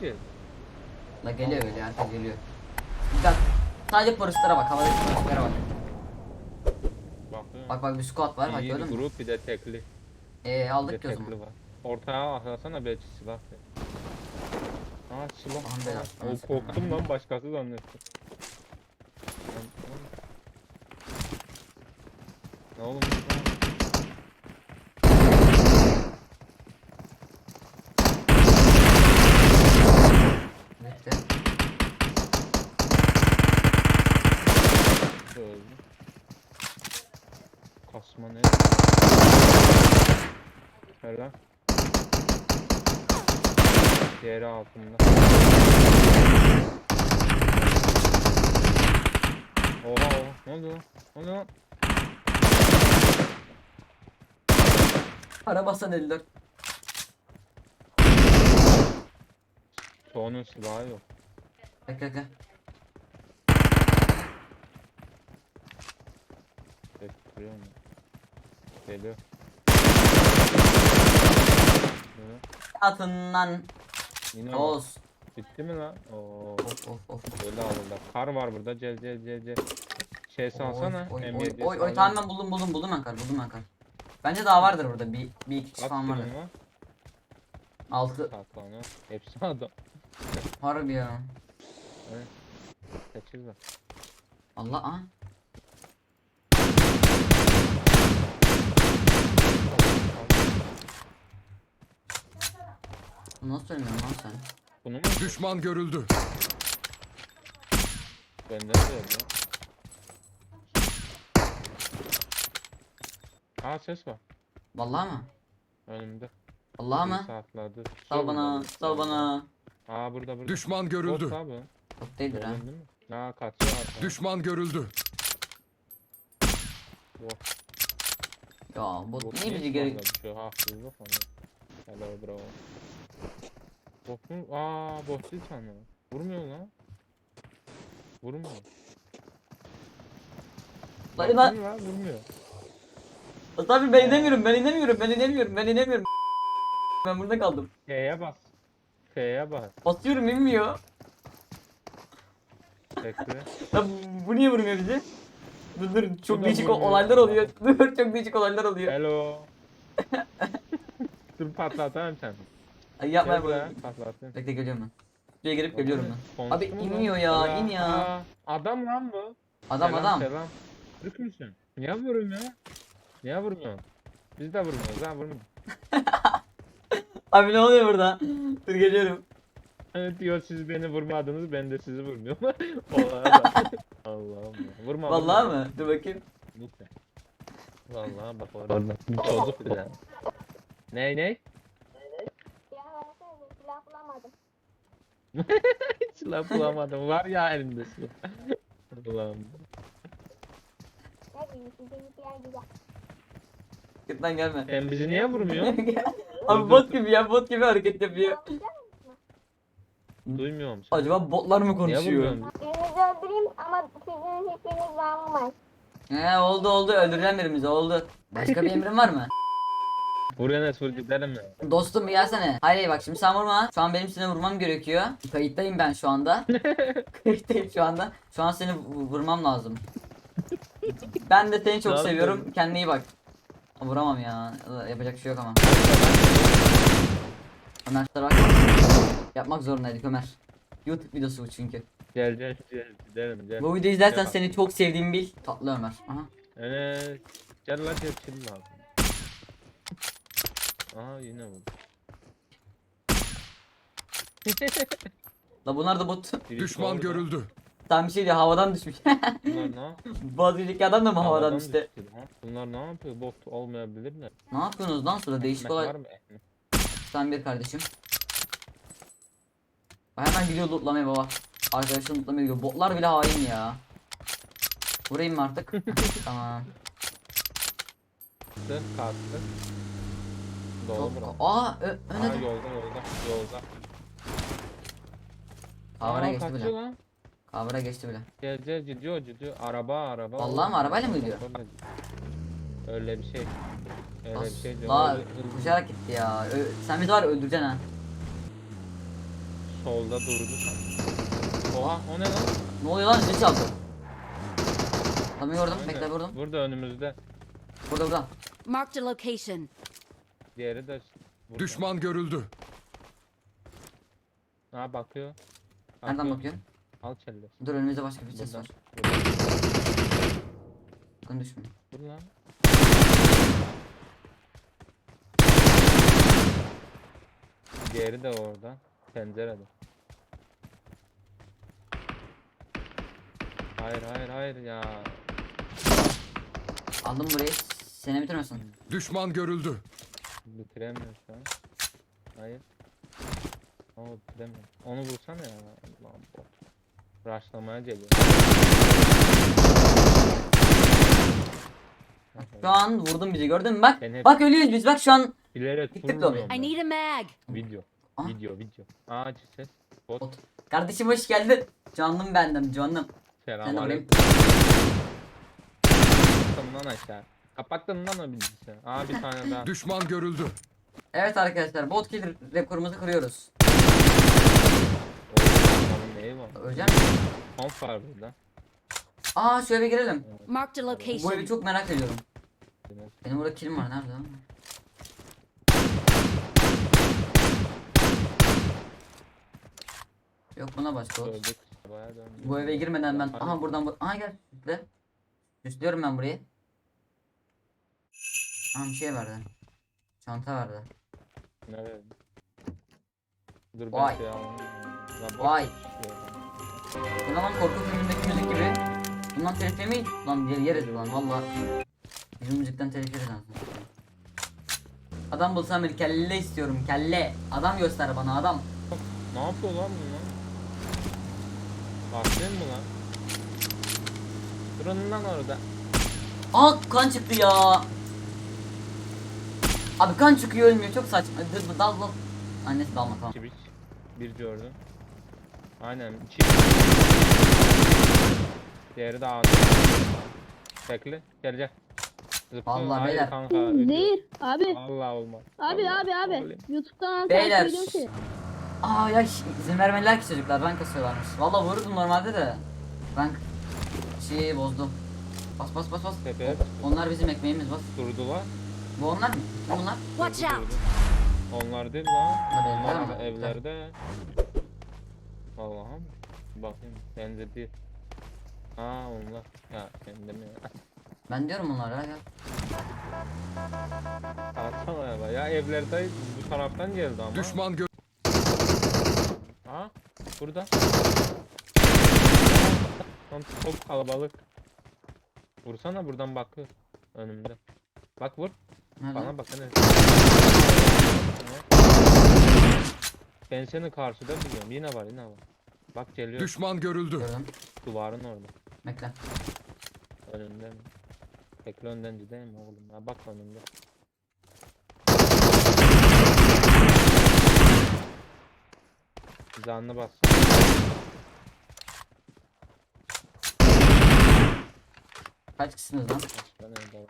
ki. La geliyor geliyor herkes geliyor. Dikkat. Sadece polislere bak havadaki polislere bak. Bakıyorum. Bak bak bir squad var bak İyi gördün bir mü? grup bir de tekli. Eee Bir de aldık ki o zaman. tekli var. Ortaya atlasana belki silah. ver. Aa silah. Aman be, aman O korktum lan başkası zannettim. Lan, lan. Ne oğlum? Öldü. Kasma ne? Helal. Diğeri altında. Oha oha. Ne oldu lan? Ne oldu lan? Para basan 54. Çoğunun silahı yok. Bekle bekle. Bekliyor mu? Geliyor. Geliyor. Atın lan. Yine mi? Oğuz. Bitti mi lan? Oo. Of of of. Böyle alırlar. Kar var burada. Cel cel cel cel. Şey salsana. Oy oy oy, M7 oy, oy tamam ben buldum buldum buldum ben kar buldum ben kar. Bence daha vardır burada bir, bir iki kişi falan vardır. kilim var? 6 Kaç tane? Hepsi adam. harbi ya. Evet. Var. Allah ah. Nasıl söylemiyorum lan sen? Bunu mu? Düşman görüldü. Benden de ya. Aa ses var. Vallahi mı? Önümde. Vallahi mı? Saatlerdir. Sal bana, sal bana. Aa burada burada. Düşman Bot görüldü. abi. Çok değildir ha. Değil mi? Aa kaçıyor artık. Düşman görüldü. Bot. Ya bu Bot niye bizi düşüyor? Haksızlık onu. Hello bro. Bot mu? Aa bot değil sanıyor. Vurmuyor lan. Vurmuyor. Lan lan. Baktın lan, Vurmuyor. Tabii ben inemiyorum, ben inemiyorum, ben inemiyorum, ben inemiyorum. Ben burada kaldım. F'ye bas. F'ye bas. Basıyorum inmiyor. Bekle. Ya bu, bu niye vurmuyor bizi? Dur dur çok da değişik vurmuyor. olaylar oluyor. Dur çok değişik olaylar oluyor. Hello. Dur patlatayım sen. Ay yapma Gel. Bekle geliyorum ben. Şuraya gelip geliyorum ben. Abi lan? iniyor ya, in ya. aa, Adam lan bu. Adam Selam, adam. Selam. Türk müsün? Niye vurmuyor? Niye vurmuyorsun? Biz de vurmuyoruz ha vurmuyor. Abi ne oluyor burada? Dur geliyorum. Evet diyor siz beni vurmadınız ben de sizi vurmuyorum. Olaya bak. Allah'ım ya. Vurma Vallahi vurma. mı? Dur bakayım. Lütfen. Vallahi bak orada. Çocuk bile. Ney ney? Ya versene silah bulamadım. Silah bulamadım. Var ya elimde silah. Güzel. Git lan gelme. Sen bizi niye vurmuyorsun? Abi bot gibi ya bot gibi hareket yapıyor. Duymuyorum seni. Acaba botlar mı konuşuyor? Birinizi öldüreyim ama sizin hiçbiriniz bağlamayın. He oldu oldu öldüreceğim birimizi oldu. Başka bir emrin var mı? Vur Enes vur gidelim ya. Dostum bir gelsene. Hayır bak şimdi sen vurma. Şu an benim seni vurmam gerekiyor. Kayıttayım ben şu anda. Kayıttayım şu anda. Şu an seni vu- vurmam lazım. Ben de seni çok Ne seviyorum. Kendine iyi bak. Vuramam ya. Yapacak bir şey yok ama. Ömer kusura bak. Yapmak zorundaydık Ömer. YouTube videosu bu çünkü. Gel gel gel gidelim gel. Bu videoyu izlersen seni çok sevdiğimi bil. Tatlı Ömer. Aha. Enes gel lan gel chill lazım. Aha yine vur. La bunlar da bot. Düşman orada. görüldü. Tam bir şey diyor havadan düşmüş. Bunlar ne? Önceki adam da mı havadan düştü düştü? lan. Bunlar ne yapıyor? Bot olmayabilirler. Ne yapıyorsunuz lan sonra değişik Ekmek olay. var mı? Ekmek. Sen bir kardeşim. Hemen gidiyor lootlamaya baba. Arkadaşım lootlamaya gidiyor. Botlar bile hain ya. Vurayım mı artık? tamam. Kalktı, kalktı. Dolu Çok... Aa ö- Aa öne yolda yolda yolda. Kavra Aa, geçti bile. lan. Kavra geçti bile. Gel gel gidiyor gidiyor. Araba araba. Vallahi mi? Arabayla mı gidiyor? Öyle bir şey. Öyle bir şey. diyor. La koşarak gitti ya. Ö- sen bizi var öldüreceksin ha. solda durdu. Oha o ne lan? Ne oluyor lan zil çaldı. Adamı gördüm bekle vurdum. Burada önümüzde. Burada burada. Marked a location. Diğeri de burada. Düşman görüldü. Ha bakıyor. Nereden bakıyor? Al çelle. Dur önümüzde başka bir ses var. Sakın düşme. Dur lan. Diğeri de orada. Pencerede. Hayır hayır hayır ya. Aldım burayı. Seni bitirmesin. Düşman görüldü. Bitiremiyor şu an. Hayır. Ama bitiremiyor. Onu vursana ya. Lan bot. Rushlamaya geliyor. Şu an vurdum bizi gördün mü bak. Ben hep- Bak ölüyoruz biz bak şu an. Bilerek vurmuyorum lobiye. I ben. need a mag. Video. Aha. Video video. Aa ses. Bot. Bot. Kardeşim hoş geldin. Canım bendim canım. De Selamünaleyküm. vurayım. Kapattın lan aşağı. Kapattın lan o bilgisayarı. Aa bir tane daha. Düşman görüldü. Evet arkadaşlar bot kill rekorumuzu kırıyoruz. Oğlum var? Öleceğim mi? Konf var burada. Aa şöyle bir girelim. Marked a Bu evi location. çok merak ediyorum. Benim burada killim var nerede? lan? Yok buna başka ol. Öldük. Bayağı döndük. Bu eve girmeden ben aha buradan bu aha gel süsle. Süslüyorum ben burayı. Bir şey verdi. Çanta verdi. Ne verdin? Dur ben Vay. şey alayım. Lan Vay. şey. Bu lan korku filmindeki müzik gibi. Bundan telif yemeyin. Lan yer yeriz lan valla. Bizim müzikten telif yeriz. Adam bulsam bir kelle istiyorum kelle. Adam göster bana adam. Ne yapıyor lan bunlar? Baktın mı lan? Durun lan orada. Aa kan çıktı ya. Abi kan çıkıyor ölmüyor çok saçma. Dur dal dal. Annesi dalma tamam. Çibiç. Bir gördüm. Aynen. Çibiç. Diğeri de ağzı. Bekle. Gel gel. Zıpla. Vallahi Hayır beyler. Kanka. Değil. Abi. Allah olmaz. Abi Allah, abi abi. oğlum. Youtube'dan Beyler. takip ediyorum ki. Aa ya ş- izin vermediler ki çocuklar ben kasıyorlarmış. Valla vururdum normalde de. Ben şeyi bozdum. Bas bas bas bas. Tepeye onlar bizim ekmeğimiz bas. durdular. Bu onlar mı? Ne bunlar? Watch out. Onlar değil lan. Onlar mi? evlerde. Allah'ım. Bakayım. Bence değil. Ha onlar. Ya kendi mi ya? Ben diyorum onlara gel. Atsana ya. Ya evlerde bu taraftan geldi ama. Düşman gö Ha? Burada. Lan çok kalabalık. Vursana buradan bakıyor. Önümde. Bak vur. Nerede? Bana bak hani. Ben seni karşıda biliyorum. Yine var yine var. Bak geliyor. düşman görüldü. Gördüm. Duvarın orada. Bekle. Önünde mi? Bekle önden gideyim mi oğlum? Ya bak önünde. Canlı bas. Kaç kişisiniz lan? Başka nerede var?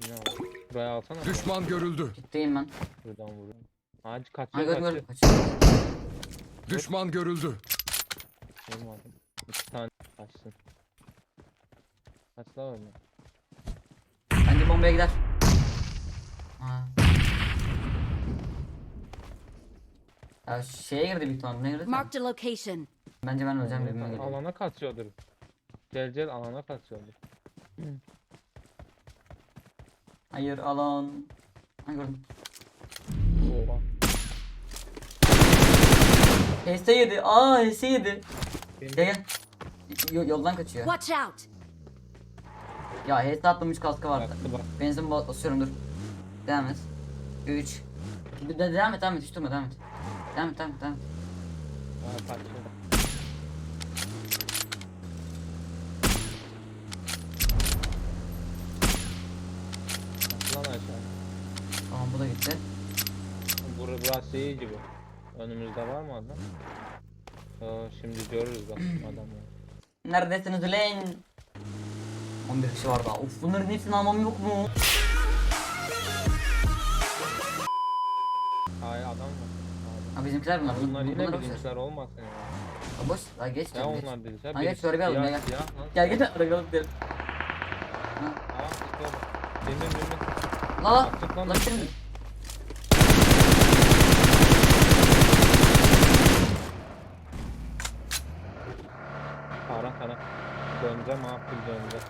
Var. Buraya alsana. Düşman görüldü. Gitteyim ben. Buradan vuruyorum. Hadi Ha kaçıyor gördüm kaçıyor. gördüm. Kaçıyor. Düşman görüldü. Vurmadım. İki tane kaçsın. Kaç la öyle. Bence bombaya gider. Ha. Ya şeye girdi büyük ihtimalle. Ne girdi? Marked a location. Bence ben öleceğim birbirine geliyor. Alana kaçıyordur. Gel gel alana kaçıyordur. Hayır alan. Ha gördüm. Oha. HS yedi. Aa HS yedi. Benim- Gel gel. Yo- yoldan kaçıyor. Watch out. Ya HS atlamış kaskı vardı. Baktı bak. Benzin bas- basıyorum dur. Devam et. 3. De- de- devam et devam et hiç durma devam et. Devam et devam et devam et. Aa, kaçıyor. Kaç lan aşağı. Tamam bu da gitti. Bur burası iyi gibi. Önümüzde var mı adam? Aa, şimdi görürüz bak adamı. Neredesiniz ulan? 11 kişi var daha. Uf bunların hepsini almam yok mu? Ay adam var. Ha Ha bizimkiler bunlar. Bunlar yine bunlar bizimkiler olmasın ya. Ha, Boş. Ha geç Ya geç. onlar değil. Ha, geç, bir alalım, gel, gel. Gel gel arabaya alıp gidelim. Bin bin bin bin. La la. Lan. La Döneceğim.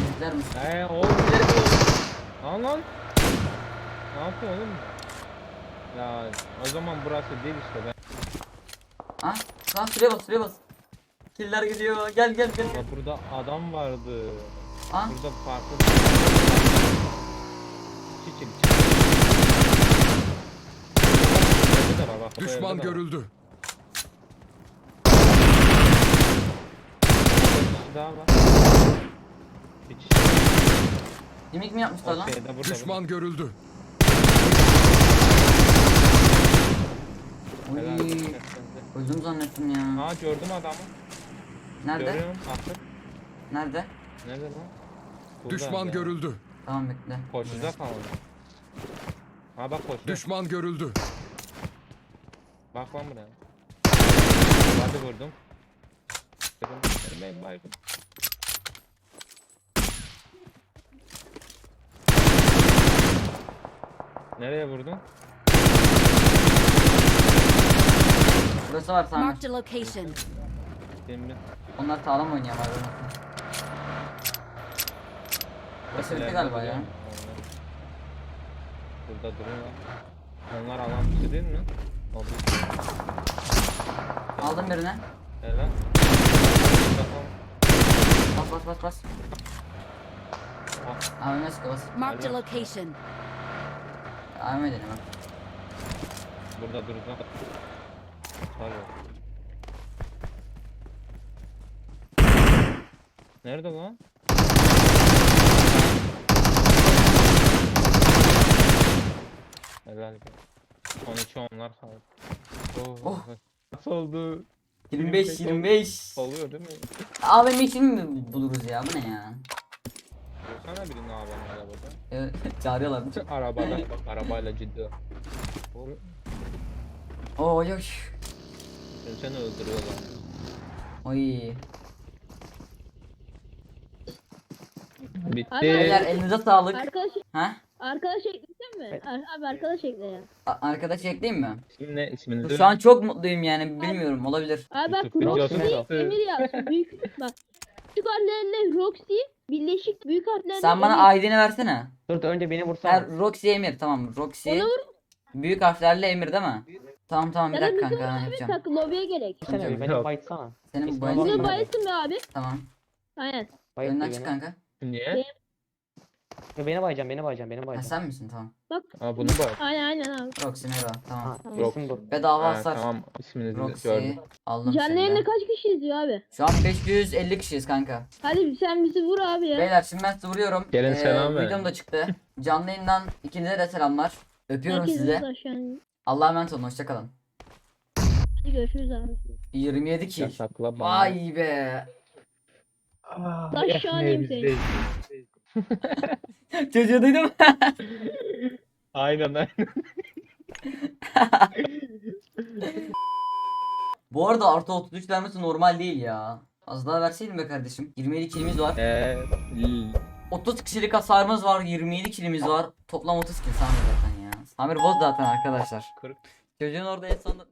Bizimkiler mi? Eee oğlum. Lan lan. Ne yapıyor oğlum? Ya o zaman burası değil işte ben. Ha? Lan şuraya bas şuraya bas. Killer gidiyor. Gel gel gel. Ya burada adam vardı. Ha? Burada farklı. Çiçil. Bu Düşman görüldü. Bir kişi daha var. Kişi. Yemek mi yapmışlar lan? şeyde burada. Düşman görüldü. burada. Helal Oy. Öldüm zannettim ya. Aa gördüm adamı. Nerede? Görüyorum artık. Nerede? Nerede lan? Burada Düşman ya. görüldü. Tamam bekle. Koşuda kaldı. Ha bak koşuyor. Düşman görüldü. Bak lan buraya. Hadi vurdum. Vurdum. Ben baygın. Nereye vurdun? Burası var Sami. Marked a location. Bilmiyorum. Onlar sağlam oynuyor abi. Burası bitti galiba ya. Burada duruyorlar. Onlar alan dışı değil mi? Oldu. Aldım birini. Helal. Bas bas bas bas. AVM sıkı bas. A Aynen. location. AVM dedim bak. Burada duracağım. Tabii. Nerede lan? Helal be. 12 onlar kaldı. Oh. Oh. Nasıl oldu? 25 25. Oluyor değil mi? AVM için mi buluruz ya? Bu ne ya? Vursana birini abi arabada. Evet, çağırıyorlar. Arabada bak arabayla ciddi. Oğlum, Oy oy. Seni seni öldürüyorlar. Oy. Bitti. Beyler elinize sağlık. Arkadaş, Ha? Arkadaş eklesem mi? Ar- abi arkadaş ekle ya. A- arkadaş ekleyeyim mi? İsim ne? Şu an çok mutluyum yani bilmiyorum olabilir. Abi bak videosu Roxy. Emir yaz. Büyük bak. Küçük harflerle Roxy, birleşik büyük harflerle Sen bana. ID'ni versene. Dur dur önce beni vursana. Her Roxy Emir tamam Roxy. Onu vur. Büyük harflerle Emir değil mi? Tamam tamam bir dakika kanka abi yapacağım. tak lobiye gerek. Bir beni Yok. bayıtsana. Senin Bunu mı? bayılsın be abi. Tamam. Aynen. Bayıt Önden bir çık beni. kanka. Niye? Beni bayacaksın beni bayacaksın beni Ha, bayacaksın. sen misin tamam. Aa bunu bak. Aynen aynen abi. Roxy Mero tamam. Ha Yok. isim bu. Bedava Ha, hasar. tamam isminizi Roxy gördüm. aldım Canlı seni. yayında de. kaç kişi izliyor abi? Şu an 550 kişiyiz kanka. Hadi sen bizi vur abi ya. Beyler şimdi ben size vuruyorum. Gelin selam verin. Videom da çıktı. Canlı yayından ikinize de selamlar. Öpüyorum Herkes sizi. burada şu an. Allah'a emanet olun hoşçakalın. Hadi görüşürüz abi. 27 kill. Yasakla bana. Vay be. Taş şahaneyim seni. Çocuğu duydun mu? Aynen aynen. Bu arada artı 33 vermesi normal değil ya. Az daha verseydin be kardeşim. 27 killimiz var. Eee. 30 kişilik hasarımız var. 27 killimiz var. Toplam 30 kill Samir zaten ya. Samir boz zaten arkadaşlar. Kırk. Çocuğun orada en sonunda